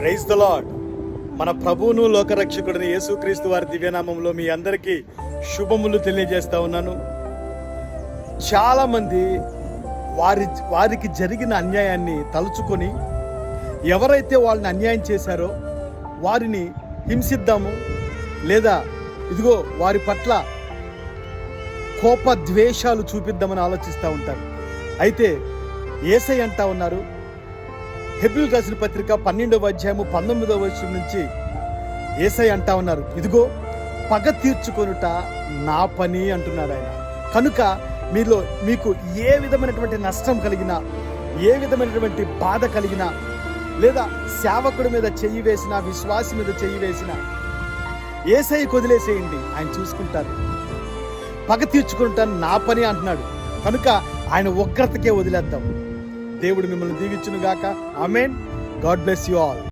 Praise the lord మన ప్రభువును లోకరక్షకుడిని యేసుక్రీస్తు వారి దివ్యనామంలో మీ అందరికీ శుభములు తెలియజేస్తా ఉన్నాను. చాలామంది వారి వారికి జరిగిన అన్యాయాన్ని తలుచుకొని ఎవరైతే వాళ్ళని అన్యాయం చేశారో వారిని హింసిద్దాము లేదా ఇదిగో వారి పట్ల కోప ద్వేషాలు చూపిద్దామని ఆలోచిస్తూ ఉంటారు. అయితే ఏసై అంటా ఉన్నారు హెబ్రిల్ రాసిన పత్రిక పన్నెండవ అధ్యాయము పంతొమ్మిదవ వర్షం నుంచి ఏసై అంటా ఉన్నారు ఇదిగో పగ తీర్చుకొనుట నా పని అంటున్నాడు ఆయన. కనుక మీలో మీకు ఏ విధమైనటువంటి నష్టం కలిగినా ఏ విధమైనటువంటి బాధ కలిగినా లేదా సేవకుడి మీద చెయ్యి వేసిన విశ్వాసి మీద చెయ్యి వేసిన ఏసై వదిలేసేయండి ఆయన చూసుకుంటారు. పగ తీర్చుకుంటాను నా పని అంటున్నాడు. కనుక ఆయన ఉగ్రతకే వదిలేద్దాం. దేవుడు మిమ్మల్ని దీవించును గాక mean God bless you all.